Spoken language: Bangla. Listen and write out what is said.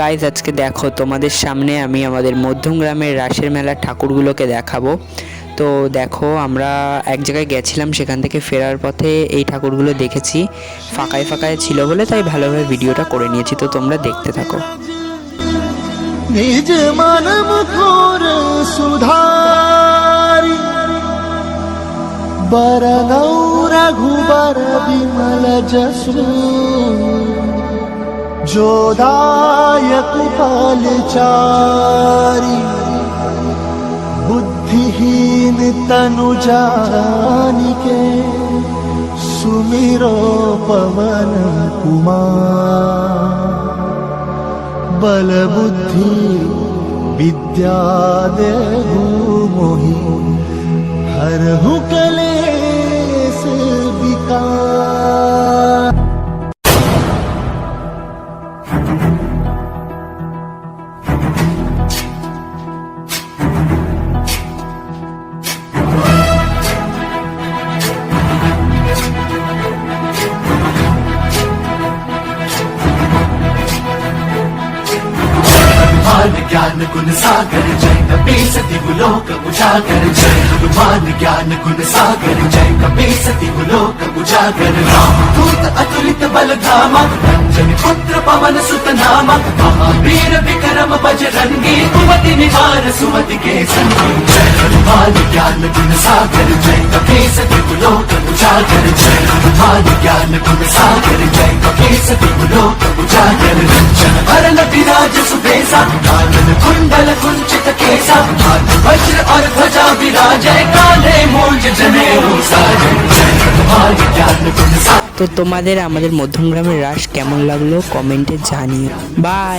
গাইজ আজকে দেখো, তোমাদের সামনে আমি আমাদের মধ্যমগ্রামের রাসের মেলার ঠাকুরগুলোকে দেখাবো। তো দেখো, আমরা এক জায়গায় গেছিলাম, সেখান থেকে ফেরার পথে এই ঠাকুরগুলো দেখেছি। ফাঁকায় ফাঁকায় ছিল বলে, তাই ভালোভাবে ভিডিওটা করে নিয়েছি। তো তোমরা দেখতে থাকো। নিজ বরনৌ রঘুবর বিমল জসু जोदायक फलचारी बुद्धिहीन तनु जानिके सुमिरो पवन कुमार। बल बुद्धि विद्या देहु मोहि हरहु कलेस ज्ञान गुण सागर जय कपी सती गुलोक उजागर जय हनुमान ज्ञान गुण सागर जय कपी सती गुलोक उजागर राम दूत अतुलित बल धामा अंजन पुत्र पवन सुत नामा महावीर विक्रम बजरंगी कुमति निवार सुमति के संगी जय हनुमान ज्ञान गुण सागर जय कपी सती गुलोक उजागर जय हनुमान ज्ञान गुण सागर जय कपी सती सुबेसा कानन कुंडल कुंचित केसा हाथ वज्र और ध्वजा विराजय काले मूंज जने साजय जय हनुमान ज्ञान गुण सागर তো তোমাদের আমাদের মধ্যমগ্রামের রাস কেমন লাগলো কমেন্টে জানিও বাই